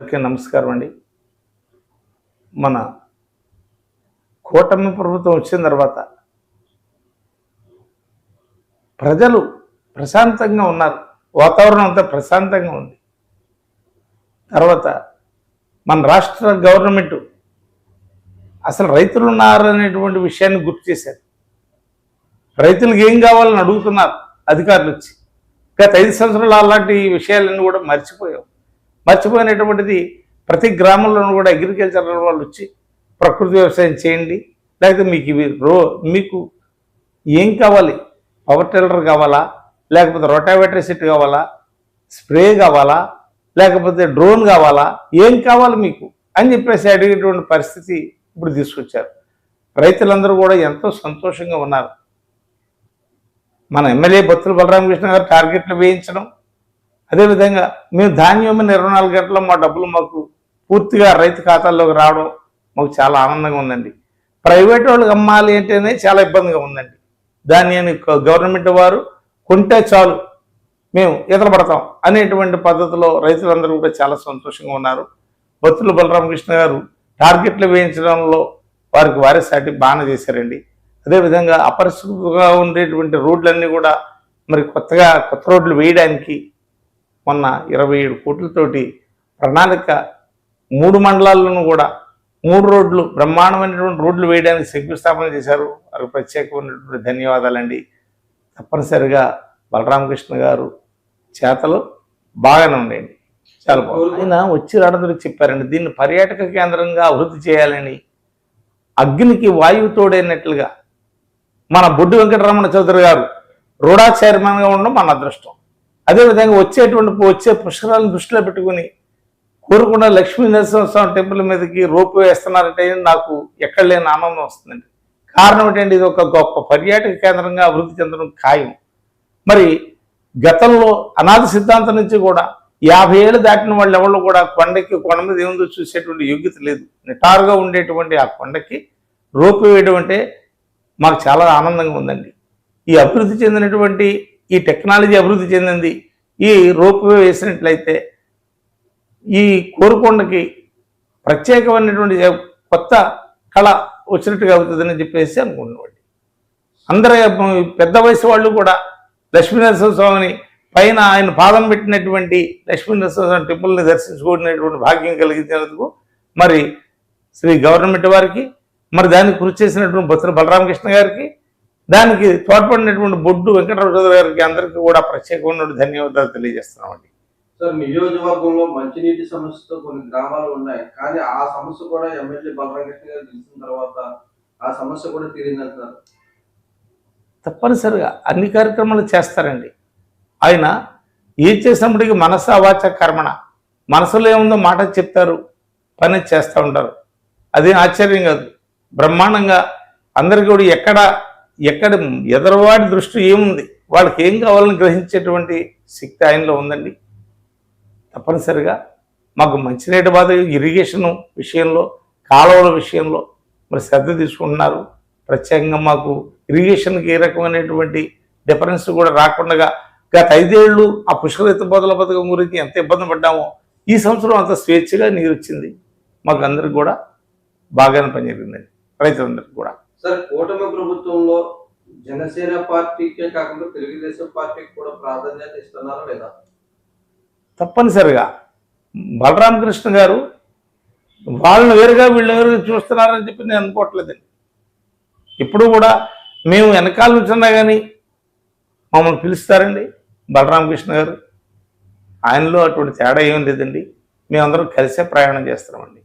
అందరికీ నమస్కారం అండి. మన కూటమి ప్రభుత్వం వచ్చిన తర్వాత ప్రజలు ప్రశాంతంగా ఉన్నారు. వాతావరణం అంతా ప్రశాంతంగా ఉంది. తర్వాత మన రాష్ట్ర గవర్నమెంట్ అసలు రైతులు ఉన్నారనేటువంటి విషయాన్ని గుర్తు చేశారు. రైతులకు ఏం కావాలని అడుగుతున్నారు అధికారులు వచ్చి. గత ఐదు సంవత్సరాలు అలాంటి విషయాలన్నీ కూడా మర్చిపోయాం. మర్చిపోయినటువంటిది ప్రతి గ్రామంలోనూ కూడా అగ్రికల్చర్ వాళ్ళు వచ్చి ప్రకృతి వ్యవసాయం చేయండి. లేకపోతే మీకు ఇవి రో మీకు ఏం కావాలి? పవర్ టిల్లర్ కావాలా? లేకపోతే రొటావేటర్ సెట్ కావాలా? స్ప్రే కావాలా? లేకపోతే డ్రోన్ కావాలా? ఏం కావాలి మీకు? అని చెప్పేసి అడిగేటువంటి పరిస్థితి ఇప్పుడు తీసుకొచ్చారు. రైతులందరూ కూడా ఎంతో సంతోషంగా ఉన్నారు. మన ఎమ్మెల్యే బొత్తుల బలరామకృష్ణ గారు టార్గెట్లు వేయించడం అదేవిధంగా మేము ధాన్యం ఇరవై నాలుగు గంటల్లో మా డబ్బులు మాకు పూర్తిగా రైతు ఖాతాల్లోకి రావడం మాకు చాలా ఆనందంగా ఉందండి. ప్రైవేట్ వాళ్ళకి అమ్మాలి అంటేనే చాలా ఇబ్బందిగా ఉందండి. ధాన్యాన్ని గవర్నమెంట్ వారు కొంటే చాలు మేము ఈతలు పడతాం అనేటువంటి పద్ధతిలో రైతులందరూ కూడా చాలా సంతోషంగా ఉన్నారు. బొత్తుల బలరామకృష్ణ గారు టార్గెట్లు వేయించడంలో వారికి వారే సాటి బాగా చేశారండి. అదేవిధంగా అపరిశుభ్రంగా ఉండేటువంటి రోడ్లన్నీ కూడా మరి కొత్తగా కొత్త రోడ్లు వేయడానికి మొన్న ఇరవై ఏడు కోట్లతోటి ప్రణాళిక మూడు మండలాల్లోనూ కూడా మూడు రోడ్లు బ్రహ్మాండమైనటువంటి రోడ్లు వేయడానికి శంకుస్థాపన చేశారు. వారికి ప్రత్యేకమైనటువంటి ధన్యవాదాలండి. తప్పనిసరిగా బలరామకృష్ణ గారు చేతలు బాగానే ఉన్నాయండి. చాలా బాగుంది. ఆయన వచ్చి రావడం చెప్పారండి దీన్ని పర్యాటక కేంద్రంగా అభివృద్ధి చేయాలని అగ్నికి వాయువు తోడైనట్లుగా మన బొడ్డు వెంకటరమణ చౌదరి గారు రూడా చైర్మన్గా ఉండడం మన అదృష్టం. అదేవిధంగా వచ్చేటువంటి వచ్చే పుష్కరాలను దృష్టిలో పెట్టుకుని కోరుకుండా లక్ష్మీ నరసింహస్వామి టెంపుల్ మీదకి రోపు వేస్తున్నారంటే నాకు ఎక్కడ లేని ఆనందం వస్తుందండి. కారణం ఏంటంటే ఇది ఒక గొప్ప పర్యాటక కేంద్రంగా అభివృద్ధి చెందడం ఖాయం. మరి గతంలో అనాథ సిద్ధాంతం నుంచి కూడా యాభై ఏళ్ళు దాటిన వాళ్ళు ఎవరు కూడా కొండకి కొండ మీద ఏముందో చూసేటువంటి యోగ్యత లేదు. నిటారుగా ఉండేటువంటి ఆ కొండకి రోపు వేయడం అంటే మాకు చాలా ఆనందంగా ఉందండి. ఈ అభివృద్ధి చెందినటువంటి ఈ టెక్నాలజీ అభివృద్ధి చెందింది. ఈ రోప్వే వేసినట్లయితే ఈ కోరుకొండకి ప్రత్యేకమైనటువంటి కొత్త కళ వచ్చినట్టుగా అవుతుందని చెప్పేసి అనుకున్నవాడి అందరూ పెద్ద వయసు వాళ్ళు కూడా లక్ష్మీనరసింహ స్వామిని పైన ఆయన పాదం పెట్టినటువంటి లక్ష్మీనరసింహ స్వామి టెంపుల్ని దర్శించుకునేటువంటి భాగ్యం కలిగించినందుకు మరి శ్రీ గవర్నమెంట్ వారికి మరి దానికి కృషి చేసినటువంటి బొత్స బలరామకృష్ణ గారికి దానికి తోడ్పడినటువంటి బొడ్డు వెంకటరావు గారికి అందరికీ కూడా ప్రత్యేకమైన ధన్యవాదాలు తెలియజేస్తున్నామండి. సార్ నియోజకవర్గంలో మంచినీటి సమస్యతో కొన్ని గ్రామాలు ఉన్నాయి. కానీ ఆ సమస్య కూడా ఎమ్మెల్యే బలరామకృష్ణ గారు తెలిసిన తర్వాత ఆ సమస్య కూడా తీరిందంటున్నారు. తప్పనిసరిగా అన్ని కార్యక్రమాలు చేస్తారండి. ఆయన ఏం చేసినప్పటికీ మనస వాచ కర్మణ. మనసులో ఏముందో మాట చెప్తారు పని చేస్తూ ఉంటారు. అదేం ఆశ్చర్యం కాదు. బ్రహ్మాండంగా అందరికీ కూడా ఎక్కడ ఎక్కడ ఎదరవాడి దృష్టి ఏముంది? వాళ్ళకి ఏం కావాలని గ్రహించేటువంటి శక్తి ఆయనలో ఉందండి. తప్పనిసరిగా మాకు మంచినీటి బాధ ఇరిగేషన్ విషయంలో కాలువల విషయంలో మరి శ్రద్ధ తీసుకుంటున్నారు. ప్రత్యేకంగా మాకు ఇరిగేషన్కి ఏ రకమైనటువంటి డిఫరెన్స్ కూడా రాకుండా గత ఐదేళ్ళు ఆ పుష్కర బోధల పథకం గురించి ఎంత ఇబ్బంది పడ్డామో ఈ సంవత్సరం అంత స్వేచ్ఛగా నీరు వచ్చింది మాకు అందరికి కూడా బాగానే పనిచేసిందండి. రైతులందరికీ కూడా. సార్ కూటమి ప్రభుత్వంలో జనసేన పార్టీకే కాకుండా తెలుగుదేశం పార్టీకి కూడా ప్రాధాన్యత ఇస్తున్నారా లేదా? తప్పనిసరిగా. బలరామకృష్ణ గారు వాళ్ళని వేరుగా వీళ్ళు వేరుగా చూస్తున్నారని చెప్పి నేను అనుకోవట్లేదండి. ఇప్పుడు కూడా మేము వెనకాల నుంచున్నా కానీ మమ్మల్ని పిలుస్తారండి బలరామకృష్ణ గారు. ఆయనలో అటువంటి తేడా ఏం లేదండి. మేమందరం కలిసే ప్రయాణం చేస్తున్నామండి.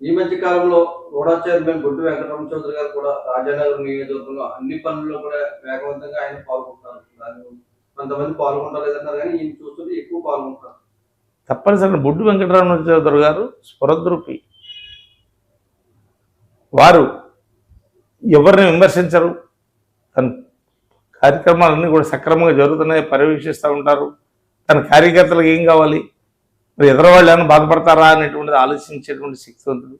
ఈ మధ్య కాలంలో రూడా చైర్మన్ గుడ్డు వెంకటరమణ చౌదరి గారు కూడా రాజానగర్ నియోజకవర్గంలో అన్ని పనుల్లో కూడా వేగవంతంగా ఆయన పాల్గొంటున్నారు కొంతమంది పాల్గొంటలేదన్నారు కానీ ఈయన చూస్తుంటే ఎక్కువ పాల్గొంటున్నారు తప్పనిసరి బొడ్డు వెంకటరమణ చౌదరి గారు స్ఫురద్రూపి వారు ఎవరిని విమర్శించరు. తన కార్యక్రమాలన్నీ కూడా సక్రమంగా జరుగుతున్నాయి పర్యవేక్షిస్తూ ఉంటారు. తన కార్యకర్తలకు ఏం కావాలి? మరి ఎదరవాళ్ళు ఏమైనా బాధపడతారా అనేటువంటిది ఆలోచించేటువంటి శక్తివంతుడు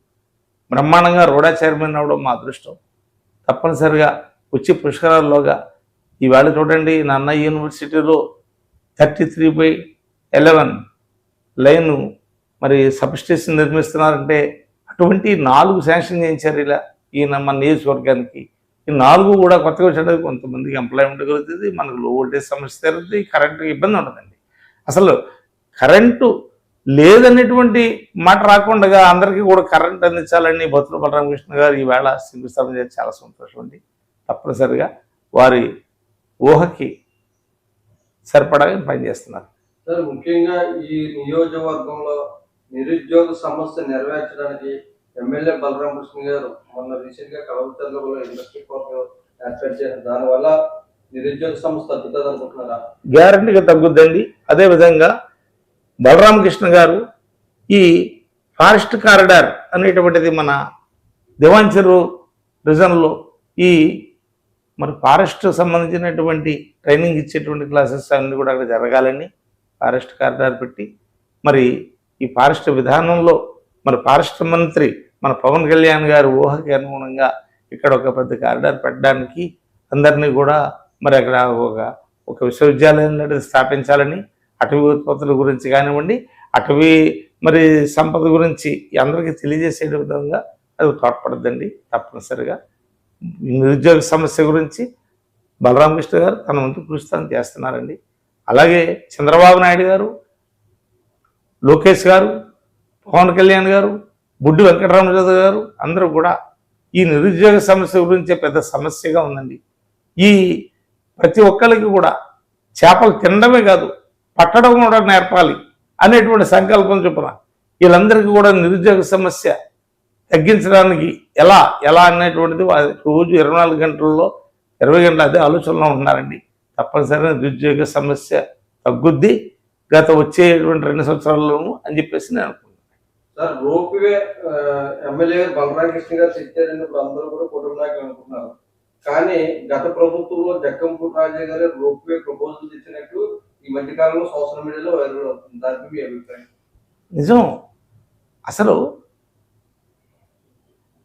బ్రహ్మాండంగా రోడా చైర్మన్ అవ్వడం మా అదృష్టం. తప్పనిసరిగా వచ్చి పుష్కరాల్లోగా ఈవేళ చూడండి నాన్న యూనివర్సిటీలో thirty three by eleven line మరి సబ్ స్టేషన్ నిర్మిస్తున్నారంటే అటువంటి నాలుగు శాంక్షన్ చేయించారు ఇలా ఈయన మన నియోజకవర్గానికి. ఈ నాలుగు కూడా కొత్తగా వచ్చేటప్పుడు కొంతమందికి ఎంప్లాయ్మెంట్ కలుగుతుంది మనకు లో వోల్టేజ్ సమస్య తీరుతుంది కరెంటు ఇబ్బంది ఉండదండి. అసలు కరెంటు లేదనేటువంటి మాట రాకుండా అందరికీ కూడా కరెంట్ అందించాలని బతుల బలరామకృష్ణ గారు ఈవేళ శంకుస్థాపన చేసి చాలా సంతోషం అండి. తప్పనిసరిగా వారి ఊహకి సరిపడా పనిచేస్తున్నారు. సార్ ముఖ్యంగా ఈ నియోజకవర్గంలో నిరుద్యోగ సమస్య నెరవేర్చడానికి ఎమ్మెల్యే బలరామ కృష్ణ గారు మొన్న రీసెంట్గా కలవతల్లో ఇండస్ట్రీ పార్క్ ఏర్పాటు చేశారు. దానివల్ల నిరుద్యోగ సమస్య తగ్గుతుంది అనుకుంటున్నారా గ్యారంటీగా తగ్గుద్దండి. అదేవిధంగా బలరామకృష్ణ గారు ఈ ఫారెస్ట్ కారిడార్ అనేటువంటిది మన దివాంచరు రిజన్లో ఈ మరి ఫారెస్ట్ సంబంధించినటువంటి ట్రైనింగ్ ఇచ్చేటువంటి క్లాసెస్ అన్నీ కూడా అక్కడ జరగాలని ఫారెస్ట్ కారిడార్ పెట్టి మరి ఈ ఫారెస్ట్ విధానంలో మరి ఫారెస్ట్ మంత్రి మన పవన్ కళ్యాణ్ గారు ఊహకి అనుగుణంగా ఇక్కడ ఒక పెద్ద కారిడార్ పెట్టడానికి అందరినీ కూడా మరి అక్కడ ఒక ఒక విశ్వవిద్యాలయం లాంటిది స్థాపించాలని అటవీ ఉత్పత్తుల గురించి కానివ్వండి అటవీ మరి సంపద గురించి అందరికీ తెలియజేసే విధంగా అది తోడ్పడద్దండి తప్పనిసరిగా. నిరుద్యోగ సమస్య గురించి బలరామకృష్ణ గారు తన వంతు కృషి తాను చేస్తున్నారండి. అలాగే చంద్రబాబు నాయుడు గారు లోకేష్ గారు పవన్ కళ్యాణ్ గారు బుడ్డి వెంకటరామరాజు గారు అందరూ కూడా ఈ నిరుద్యోగ సమస్య గురించి పెద్ద సమస్యగా ఉందండి. ఈ ప్రతి ఒక్కరికి కూడా చేపలు తినడమే కాదు పట్టడం కూడా నేర్పాలి అనేటువంటి సంకల్పం చొప్పున వీళ్ళందరికీ కూడా నిరుద్యోగ సమస్య తగ్గించడానికి ఎలా ఎలా అనేటువంటిది రోజు ఇరవై నాలుగు గంటల్లో ఇరవై గంటల అదే ఆలోచనలో ఉన్నారండి తప్పనిసరిగా నిరుద్యోగ సమస్య తగ్గుద్ది. గత వచ్చేటువంటి రెండు సంవత్సరాల్లోనూ అని చెప్పేసి నేను అనుకుంటున్నాను. సార్ రోప్వే ఎమ్మెల్యే గారు గారు తెచ్చారని ఇప్పుడు అందరూ కూడా కుటుంబ అనుకుంటున్నారు. కానీ గత ప్రభుత్వంలో జక్కంపూర్ రాజా గారు రోప్వే ప్రపోజల్ ఇచ్చినట్టు ఈ మధ్య కాలంలో సోషల్ మీడియాలో వైరల్ అవుతుంది. దానిపై మీ అభిప్రాయం? నిజం. అసలు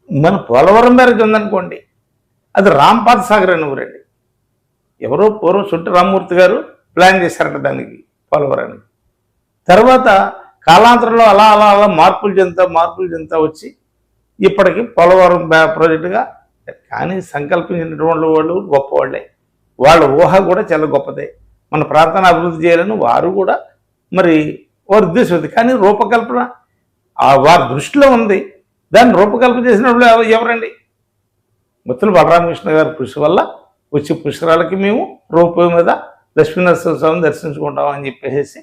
మన పోలవరం మేరకు ఉందనుకోండి అది రాంపాద సాగర్ అని ఊరండి. ఎవరో పూర్వం చుట్టూ రామ్మూర్తి గారు ప్లాన్ చేశారట దానికి పోలవరానికి. తర్వాత కాలాంతరంలో అలా అలా అలా మార్పులు చెందుతా మార్పులు చెందుతా వచ్చి ఇప్పటికి పోలవరం ప్రాజెక్టుగా కానీ సంకల్పించినటువంటి వాళ్ళు గొప్పవాళ్ళే. వాళ్ళ ఊహ కూడా చాలా గొప్పదే. మన ప్రాంతాన్ని అభివృద్ధి చేయాలని వారు కూడా మరి వారి ఉద్దేశం ఉంది. కానీ రూపకల్పన వారి దృష్టిలో ఉంది. దాన్ని రూపకల్పన చేసినప్పుడు ఎవరండి? ముత్తుల బలరామకృష్ణ గారి కృషి వల్ల వచ్చే పుష్కరాలకి మేము రూపం మీద లక్ష్మీనరసింహ స్వామిని దర్శించుకుంటాం అని చెప్పేసి